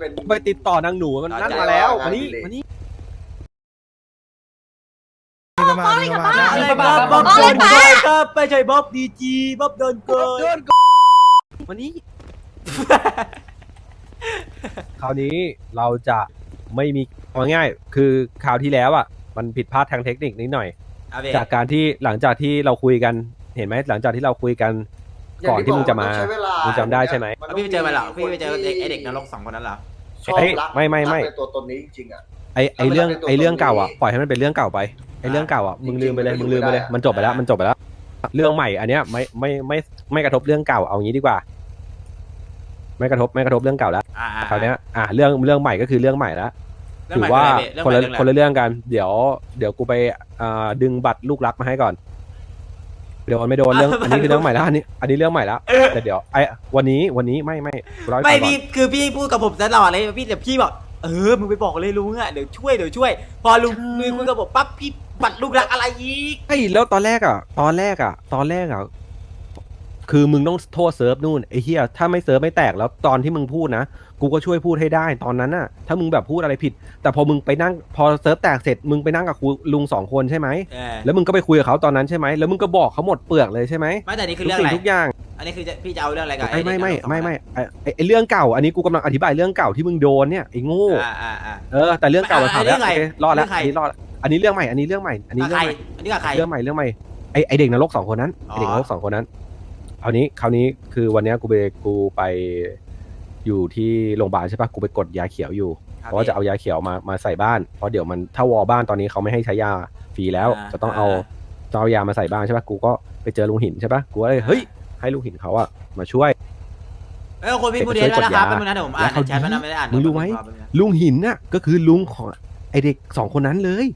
เป็นไปติดต่อนางหนูมันนั่นมาแล้วมานี่มานี่ประมาณประมาณอะไรประมาณบ๊อบประโดมาณนโกงครับไม่ใช่บ๊อบดีจีบ๊อบโดนโกงเดินมานี่คราวนี้เราจะไม่มีเอาง่ายๆคือคราวที่แล้วอะ มันผิดพลาดทางเทคนิคนิดหน่อยเอาเว้ยจากการที่หลังจากที่เราคุยกันเห็นไหมหลังจากที่เราคุยกัน ก่อนที่มึงจะมาใช้เวลามึงจำได้ใช่ไหมนแล้วต้พี่งไปเจอมาเหรอพี่ไปเจอคนเด็กที่ไอเด็กนรกสองคนนั้นเหรอชอบเฮ้ยรักไม่ไม่ไม่ รักในตัวตนนี้จริงๆอะ ไอไอเรื่องถ้ามันเป็นตัวไอเรื่องเก่าอะตรงนี้ปล่อยให้มันเป็นเรื่องเก่าไปไอเรื่องเก่าอะมึงลืมไปเลยจริมึงงๆลืมไปเลยไม่ได้มันจบไปแล้วมันจบไปแล้ว เรื่องใหม่อันเนี้ยไม่ไม่ไม่ไม่กระทบเรื่องเก่าเอางี้ดีกว่า ไม่กระทบไม่กระทบเรื่องเก่าแล้วอ่าอ่าคราวเนี้ยอะเรื่องเรื่องใหม่ก็คือเรื่องใหม่แล้วเรื่องถืใหม่ว่าเรื่องคนใหม่ละเรื่องคนละเรื่องกัน เดี๋ยว เดี๋ยวกูไปอ่าดึงบัตรลูกรักมาให้ก่อน เดี๋ยวไม่โดนเรื่องอันนี้คือเรื่องใหม่แล้วอันนี้อันนี้เรื่องใหม่แล้วแต่เดี๋ยวไอวันนี้วันนี้ไม่ไม่ร้อยไม่ก่อนพี่คือพี่พูดกับผมตลอดเลยพี่เดี๋ยวพี่บอกเออมึงไปบอกเลยลุงอะเดี๋ยวช่วยเดี๋ยวช่วย พอลุงลุงคุยกับผมปั๊บพี่บัตรลูกรักอะไรอีกไอ้ยแล้วตอนแรกอะตอนแรกอะตอนแรกอะ คือมึงต้องโทษเซิร์ฟนู่นไอ้เฮียถ้าไม่เซิร์ฟไม่แตกแล้วตอนที่มึงพูดนะกูก็ช่วยพูดให้ได้ตอนนั้นน่ะ ถ้ามึงแบบพูดอะไรผิด แต่พอมึงไปนั่งพอเซิร์ฟแตกเสร็จมึงไปนั่งกับครูลุงสองคนใช่ไหมเออแล้วมึงก็ไปคุยกับเขาตอนนั้นใช่ไหมแล้วมึงก็บอกเขาหมดเปลือกเลยใช่ไหมไม่แต่นี่คือทุกเรื่องสิ่อะไรงทุกอย่างอันนี้คือจะพี่จะเอาเรื่องอะไรกับไม่ไม่ไม่อ้เด็กนรกสองไม่คนไม่ไอ้ไอ้ไอ้เรื่องเก่า อันนี้กูกำลังอธิบายเรื่องเก่าที่มึงโดนเนี่ยไอ้โง่ อ่าอ่าอ่า เออแต่เรื่องเก่ามันผ่านแล้วอันนี้โอใครเครอดแล้วเรื่องใครอันนี้รอดอันนี้เรื่องใหม่อันนี้เรื่องใหม่อันนี้กับเรื่ใคองรใหม่อันนี้กับใคร เรื่องใหม่เรื่องใหม่ไอไอเด็กนรกสองคนนั้นอ๋อไอเด็กนรกสองคนนั้น คราวนี้คราวนี้คือวันเนี้ยกูไปกูไปอยู่ที่โรงพยาบาลใช่ปะกูไปกดยาเขียวอยู่คบเพราะว่าจะเอายาเขียวมามาใส่บ้าน เพราะเดี๋ยวมันถ้าวอบ้านตอนนี้เขาไม่ให้ใช้ยาฟรีแล้ว อ่าจะต้องเอาอ่าจะเอายามาใส่บ้านใช่ปะกูก็ไปเจอลุงหินใช่ปะกูก็เลยเฮ้ยให้ลุงหินเขาอะมาช่วย เอ้ยคนพี่พูดเองแล้วนะครับแป๊บนึงนะเดี๋ยวผมอ่านแล้วเขาในแชทมันนะไม่ได้อ่านมึงรู้ไหมแป๊บนึงนะลุงหินน่ะก็คือลุงของไอเด็กสองคนนั้นเลย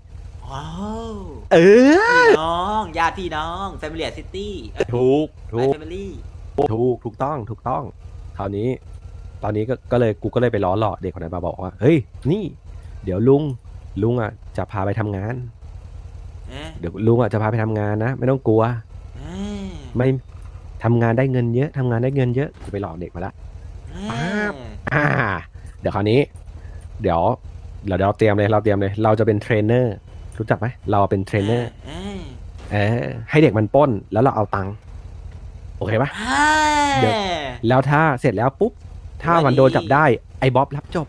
ว้าว เออพี่น้องญาติพี่น้อง Family City ถูกถูถูกก Family ถูกถูกต้องถูกต้องคราวนี้ ตอนนี้ก็ก็เลยกูก็เลยไปล้อหลอกเด็กคนนั้นมาบอกว่า เฮ้ย นี่ เดี๋ยวลุงลุงอะจะพาไปทำงานเอ๊ะเดี๋ยวลุงอะจะพาไปทำงานนะ ไม่ต้องกลัวเอ๊ะไม่ทำงานได้เงินเยอะทำงานได้เงินเยอะกูไปหลอกเด็กมาละเอ๊ะอ่า เดี๋ยวคราวนี้ เดี๋ยวเราเดี๋ยวเราเตรียมเลยเราเตรียมเลย เราจะเป็นเทรนเนอร์ รู้จักไหมเราเป็นเทรนเนอร์เอ๊ะเออให้เด็กมันปล้นแล้วเราเอาตังค์โอเคปะเอ๊ะเดี๋ยวแล้วถ้าเสร็จแล้วปุ๊บ ถ้ามันโดนจับได้ไอ้บ๊อบรับจบ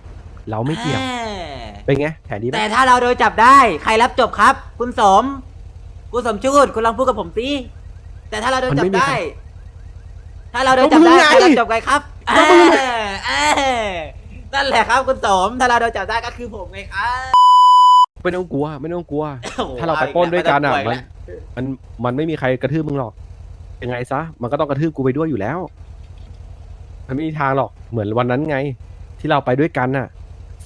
เราไม่เกี่ยวอ๊ะเป็นไงแผนดีไหมแต่ถ้าเราโดนจับได้ ใครรับจบครับ คุณสม คุณสมจูดคุณลองพูดกับผมสิแต่ถ้าเราโดนจับได้ ถ้าเราโดนจับได้ใครรับจบไงครับเอ๊ะเอ๊ะนั่นแหละครับคุณสมถ้าเราโดนจับได้ก็คือผมไงครับ ไม่ต้องกลัว ไม่ต้องกลัวโอ้โหถ้าเราไปปล้นด้วยกันอะเามันอีกแล้วมันมันไม่มีใครกระทืบมึงหรอก ยังไงซะ มันก็ต้องกระทืบกูไปด้วยอยู่แล้ว มันไม่มีทางหรอก เหมือนวันนั้นไง ที่เราไปด้วยกันน่ะ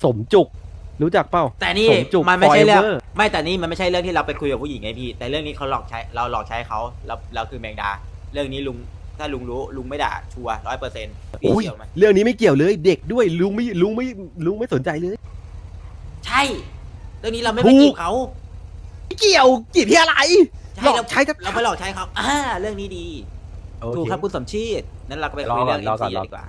สมจุก รู้จักเปล่าแต่นี่สมจุกมันไม่ใช่เรื่อง forever ไม่แต่นี่มันไม่ใช่เรื่องที่เราไปคุยกับผู้หญิงไงพี่ แต่เรื่องนี้เขาหลอกใช้เราหลอกใช้เขาเราเราคือแมงดา เรื่องนี้ลุงถ้าลุงรู้ลุงไม่ด่าชัวร้อยเปอร์เซ็นต์พี่โอ้ยเชื่อไหมเรื่องนี้ไม่เกี่ยวเลย เด็กด้วยลุงไม่ลุงไม่ลุงไม่สนใจเลย ใช่ เรื่องนี้เราไม่ถูไปกจีบเขาไม่เกี่ยวจีบที่อะไรใช่หลอกเราใช้จะ เราไปหลอกใช้เขาอ่าเรื่องนี้ดีโอถูกเคครับคุณสมชีตนั้นเราก็ไปรอคุยก่เรื่ออนงรอก่อนเอ็รอดีกว่า